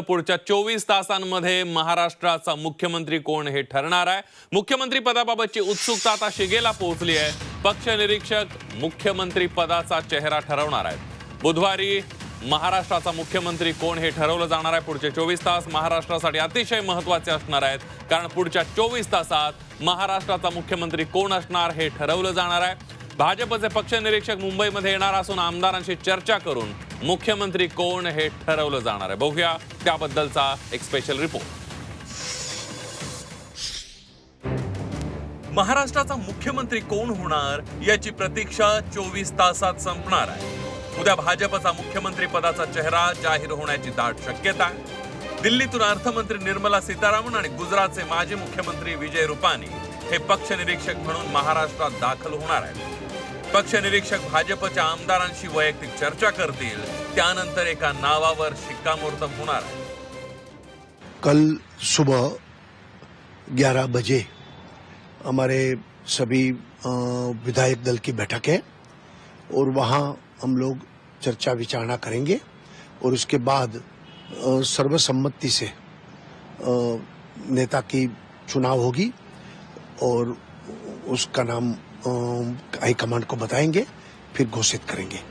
पुढच्या चोवीस तासांमध्ये महाराष्ट्राचा मुख्यमंत्री कोण हे ठरणार आहे? मुख्यमंत्री पदाबाबतची उत्सुकता आता शिगेला पोहोचली आहे. पक्ष निरीक्षक मुख्यमंत्री पदाचा चेहरा ठरवणार आहेत. बुधवारी महाराष्ट्राचा मुख्यमंत्री कोण हे ठरवलं जाणार आहे? पुढचे चोवीस तास महाराष्ट्रासाठी अतिशय महत्त्वाचे असणार आहेत. कारण पुढच्या चोवीस तासात महाराष्ट्राचा मुख्यमंत्री कोण असणार हे ठरवलं जाणार आहे. भाजपचे पक्ष निरीक्षक मुंबईमध्ये येणार असून आमदारांशी चर्चा करून मुख्यमंत्री कोण हे ठरवलं जाणार आहे? बघूया त्याबद्दलचा एक स्पेशल रिपोर्ट महाराष्ट्राचा मुख्यमंत्री कोण होणार याची प्रतीक्षा चोवीस तासात संपणार आहे. उद्या भाजपचा मुख्यमंत्री पदाचा चेहरा जाहीर होण्याची दाट शक्यता आहे. दिल्लीतून अर्थमंत्री निर्मला सीतारामन आणि गुजरातचे माजी मुख्यमंत्री विजय रुपानी हे पक्ष निरीक्षक म्हणून महाराष्ट्रात दाखल होणार आहेत. पक्ष निरीक्षक भाजपच्या आमदारांशी वैयक्तिक चर्चा करतील. नावावर शिक्कामोर्तब आहे कल सुबह 11 बजे हमारे सभी विधायक दल की बैठक है और वहाँ हम लोग चर्चा विचारणा करेंगे और उसके बाद सर्वसम्मति से नेता की चुनाव होगी और उसका नाम अ, हाईकमांड को बताएंगे फिर घोषित करेंगे।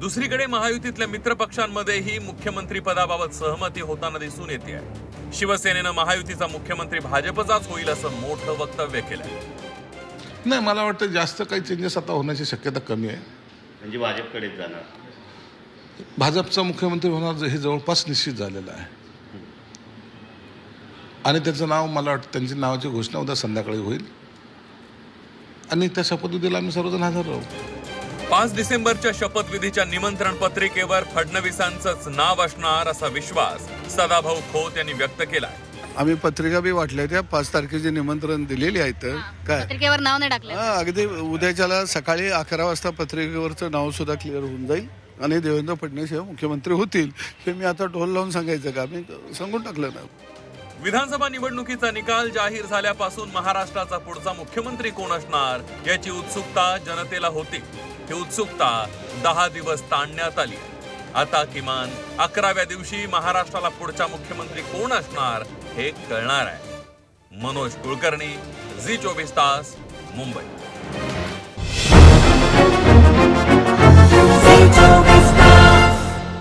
दुसरीकडे महायुतीतल्या मित्र पक्षांमध्येही मुख्यमंत्री पदाबाबत सहमती होताना दिसून येते आहे. शिवसेनेनं महायुतीचा मुख्यमंत्री भाजपचाच होईल असं मोठं वक्तव्य केलंय. नाही मला वाटतं जास्त काही चेंजेस आता होण्याची शक्यता कमी आहे. म्हणजे भाजपकडेच जाणार. भाजपचा मुख्यमंत्री होणार हे जवळपास निश्चित झालेलं आहे. आणि त्याचं नाव मला वाटतं त्यांची नावाची घोषणा उद्या संध्याकाळी होईल. आणि त्या शपथविधीला आम्ही सर्वजण हजर राहू. पाच डिसेंबरच्या शपथविधीच्या निमंत्रण पत्रिकेवर फडणवीसांचंच नाव असणार असा विश्वास सदाभाऊ खोत यांनी व्यक्त केलाय. आम्ही पत्रिका बी वाटल्या त्या पाच तारखेचे निमंत्रण दिलेली आहेत काय? पत्रिकेवर नाव नाही टाकलं. हा, अगदी उद्याच्याला सकाळी अकरा वाजता पत्रिकेवरचं नाव सुद्धा क्लिअर होऊन जाईल. आणि देवेंद्र फडणवीस हे मुख्यमंत्री होतील. हे मी आता ढोल लावून सांगायचं का? मी सांगून टाकलं ना. विधानसभा निवडणुकीचा निकाल जाहीर झाल्यापासून महाराष्ट्राचा पुढचा मुख्यमंत्री कोण असणार याची उत्सुकता जनतेला होती. ही उत्सुकता दहा दिवस ताणण्यात आली. आता किमान अकराव्या दिवशी महाराष्ट्राला पुढचा मुख्यमंत्री कोण असणार हे कळणार आहे. मनोज कुलकर्णी झी चोवीस तास मुंबई.